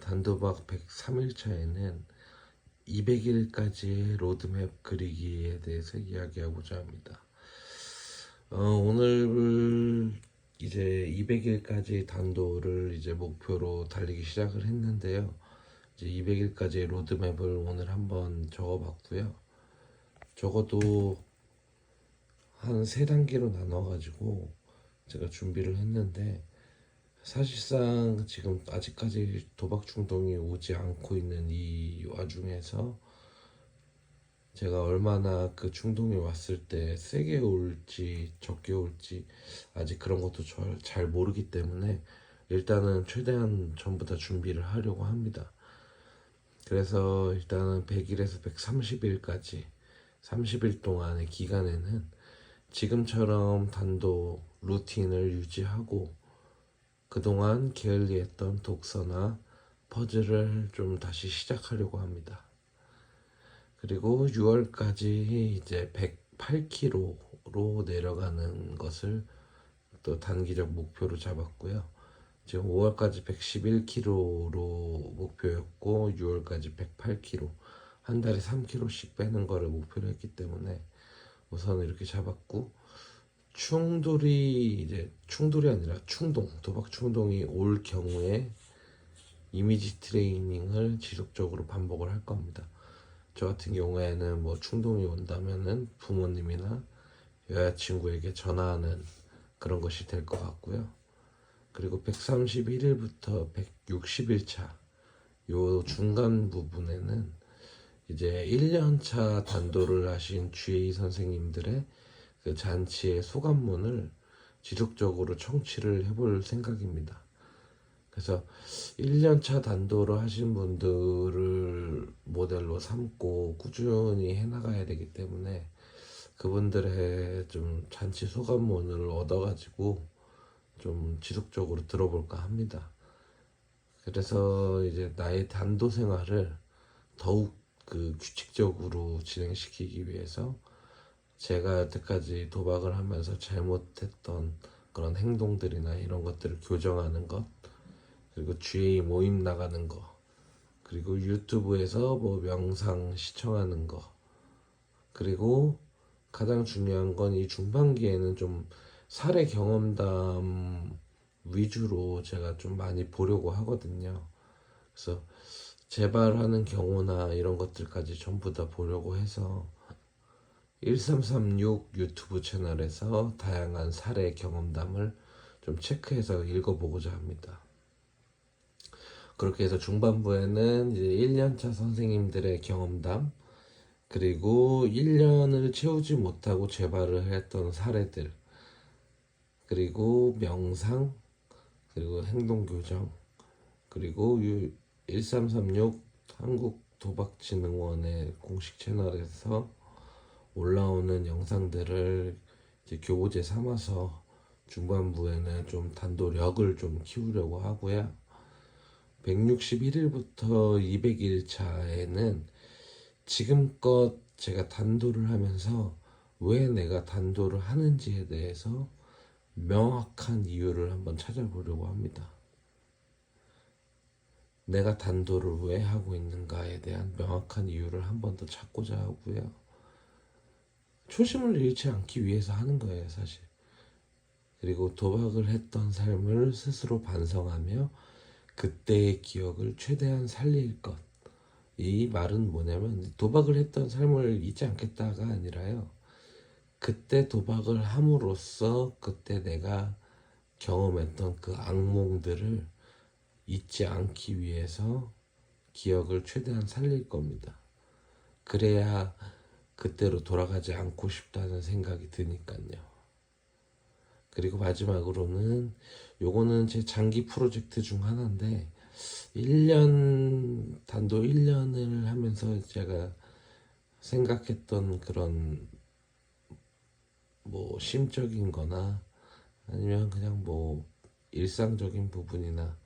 단도박 103일차에는 200일까지의 로드맵 그리기에 대해서 이야기하고자 합니다. 어, 오늘 이제 200일까지 단도를 이제 목표로 달리기 시작을 했는데요. 이제 200일까지의 로드맵을 오늘 한번 적어봤고요. 적어도 한 세 단계로 나눠가지고 제가 준비를 했는데 사실상 지금 아직까지 도박 중독이 오지 않고 있는 이 와중에서 제가 얼마나 그 중독이 왔을 때 세게 올지 적게 올지 아직 그런 것도 저- 잘 모르기 때문에 일단은 최대한 전부 다 준비를 하려고 합니다. 그래서 일단은 100일에서 130일까지 30일 동안의 기간에는 지금처럼 단독 루틴을 유지하고 그동안 게을리했던 독서나 퍼즐을 좀 다시 시작하려고 합니다. 그리고 6월까지 이제 108kg로 내려가는 것을 또 단기적 목표로 잡았고요. 지금 5월까지 111kg로 목표였고 6월까지 108kg 한 달에 3kg씩 빼는 거를 목표로 했기 때문에 우선 이렇게 잡았고 충돌이 이제 충돌이 아니라 충동 도박 충동이 올 경우에 이미지 트레이닝을 지속적으로 반복을 할 겁니다. 저 같은 경우에는 뭐 충동이 온다면은 부모님이나 여자친구에게 전화하는 그런 것이 될 것 같고요. 그리고 131일부터 160일 차 요 중간 부분에는 이제 1년 차 단도를 하신 GA 선생님들의 그 잔치의 소감문을 지속적으로 청취를 해볼 생각입니다. 그래서 1년차 단도를 하신 분들을 모델로 삼고 꾸준히 해나가야 되기 때문에 그분들의 좀 잔치 소감문을 얻어가지고 좀 지속적으로 들어볼까 합니다. 그래서 이제 나의 단도 생활을 더욱 그 규칙적으로 진행시키기 위해서 제가 여태까지 도박을 하면서 잘못했던 그런 행동들이나 이런 것들을 교정하는 것 그리고 GA 모임 나가는 거 그리고 유튜브에서 뭐 명상 시청하는 거 그리고 가장 중요한 건 이 중반기에는 좀 사례 경험담 위주로 제가 좀 많이 보려고 하거든요. 그래서 재발하는 경우나 이런 것들까지 전부 다 보려고 해서 1336 유튜브 채널에서 다양한 사례 경험담을 좀 체크해서 읽어보고자 합니다. 그렇게 해서 중반부에는 이제 1년차 선생님들의 경험담, 그리고 1년을 채우지 못하고 재발을 했던 사례들, 그리고 명상, 그리고 행동교정, 그리고 1336 한국도박진흥원의 공식 채널에서 올라오는 영상들을 교보제 삼아서 중반부에는 좀 단도력을 좀 키우려고 하고요. 161일부터 200일 차에는 지금껏 제가 단도를 하면서 왜 내가 단도를 하는지에 대해서 명확한 이유를 한번 찾아보려고 합니다. 내가 단도를 왜 하고 있는가에 대한 명확한 이유를 한 번 더 찾고자 하고요. 초심을 잃지 않기 위해서 하는 거예요, 사실. 그리고 도박을 했던 삶을 스스로 반성하며 그때의 기억을 최대한 살릴 것. 이 말은 뭐냐면 도박을 했던 삶을 잊지 않겠다가 아니라요. 그때 도박을 함으로써 그때 내가 경험했던 그 악몽들을 잊지 않기 위해서 기억을 최대한 살릴 겁니다. 그래야 그때로 돌아가지 않고 싶다는 생각이 드니까요. 그리고 마지막으로는 요거는 제 장기 프로젝트 중 하나인데 1년 단도 1년을 하면서 제가 생각했던 그런 뭐 심적인 거나 아니면 그냥 뭐 일상적인 부분이나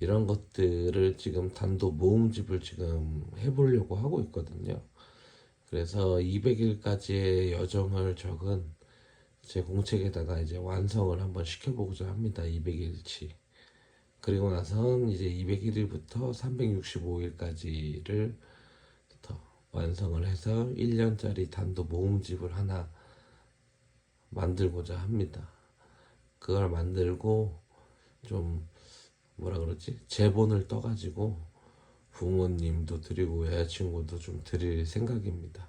이런 것들을 지금 단도 모음집을 지금 해보려고 하고 있거든요. 그래서 200일까지의 여정을 적은 제 공책에다가 이제 완성을 한번 시켜보고자 합니다. 200일치. 그리고 나선 이제 201일부터 365일까지를 더 완성을 해서 1년짜리 단도 모음집을 하나 만들고자 합니다. 그걸 만들고 좀 뭐라 그러지? 제본을 떠가지고 부모님도 드리고 여자친구도 좀 드릴 생각입니다.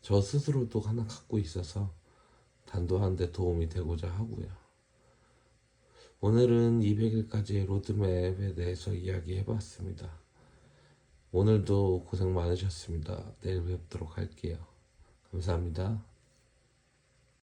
저 스스로도 하나 갖고 있어서 단도하는데 도움이 되고자 하고요. 오늘은 200일까지의 로드맵에 대해서 이야기해 봤습니다. 오늘도 고생 많으셨습니다. 내일 뵙도록 할게요. 감사합니다.